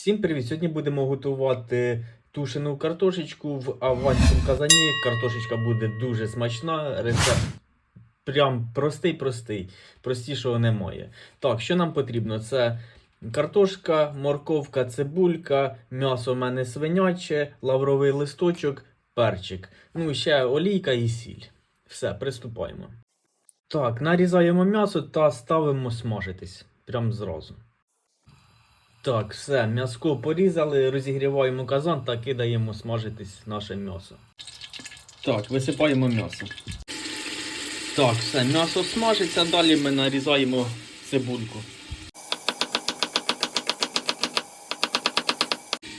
Всім привіт! Сьогодні будемо готувати тушену картошечку в аванському казані. Картошечка буде дуже смачна. Рецепт прям простий-простий. Простішого немає. Так, що нам потрібно? Це картошка, морковка, цибулька, м'ясо в мене свиняче, лавровий листочок, перчик. Ну і ще олійка і сіль. Все, приступаємо. Так, нарізаємо м'ясо та ставимо смажитись. Прям зразу. Так, все, м'яско порізали, розігріваємо казан та кидаємо смажитись наше м'ясо. Так, висипаємо м'ясо. Так, все, м'ясо смажиться, далі ми нарізаємо цибульку.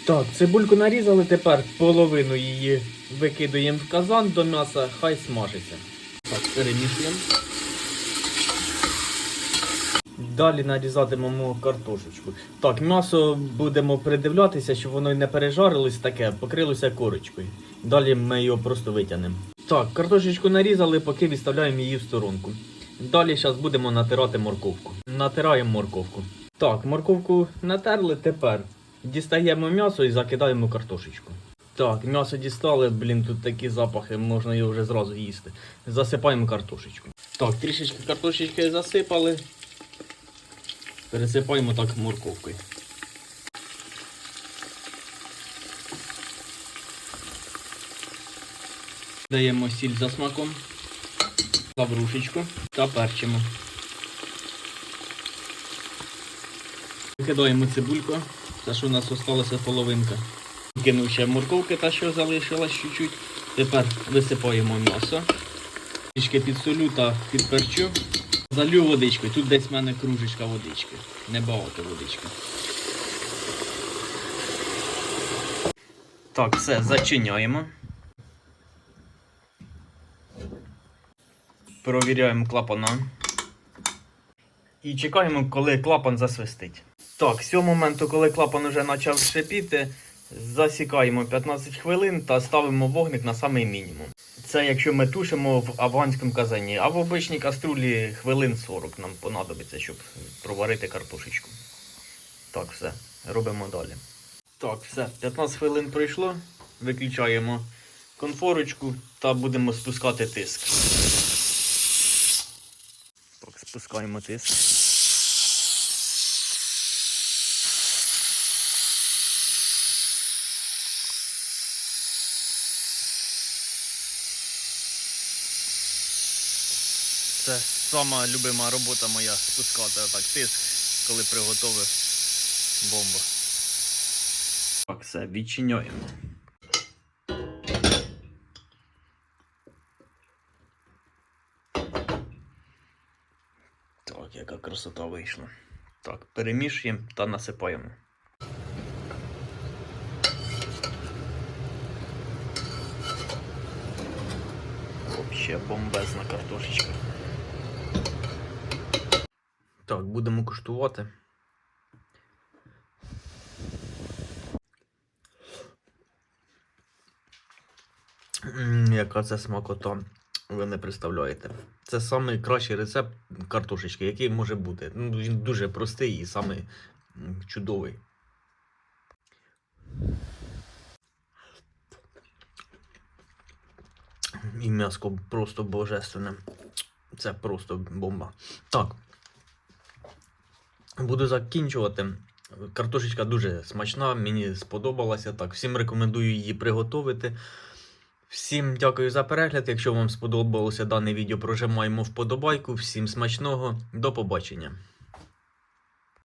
Так, цибульку нарізали, тепер половину її викидаємо в казан до м'яса, хай смажиться. Так, перемішуємо. Далі нарізатимемо картошечку. Так, м'ясо будемо придивлятися, щоб воно не пережарилось таке, покрилося корочкою. Далі ми його просто витягнемо. Так, картошечку нарізали, поки відставляємо її в сторонку. Далі зараз будемо натирати морковку. Натираємо морковку. Так, морковку натерли тепер. Дістаємо м'ясо і закидаємо картошечку. Так, м'ясо дістали, блін, тут такі запахи, можна його вже зразу їсти. Засипаємо картошечку. Так, трішечки картошечки засипали. Пересипаємо так морковкою. Даємо сіль за смаком, лаврушечку та перчимо. Викидаємо цибульку, те, що у нас залишилася половинка. Кинув ще морковки, та що залишилась чуть-чуть. Тепер висипаємо м'ясо. Трішки підсолю та підперчу. Залю водичкою. Тут десь в мене кружечка водички. Небагато водички. Так, все, зачиняємо. Провіряємо клапана. І чекаємо, коли клапан засвистить. Так, з цього моменту, коли клапан вже почав шипіти, засікаємо 15 хвилин та ставимо вогник на самий мінімум. Це якщо ми тушимо в афганському казані, а в обичній каструлі хвилин 40 нам понадобиться, щоб проварити картошечку. Так, все, робимо далі. Так, все, 15 хвилин пройшло. Виключаємо конфорочку та будемо спускати тиск. Так, спускаємо тиск. Це сама любима робота моя спускати отак тиск, коли приготовив бомбу. Так, все, відчиняємо. Так, яка красота вийшла. Так, перемішуємо та насипаємо. Вообще бомбезна картошечка. Так, будемо куштувати. Яка це смакота, ви не представляєте. Це найкращий рецепт картошечки, який може бути. Ну, він дуже простий і самий чудовий. І м'яско просто божественне. Це просто бомба. Так. Буду закінчувати. Картошечка дуже смачна, мені сподобалася. Так, всім рекомендую її приготувати. Всім дякую за перегляд. Якщо вам сподобалося дане відео, прожимаємо вподобайку. Всім смачного, до побачення.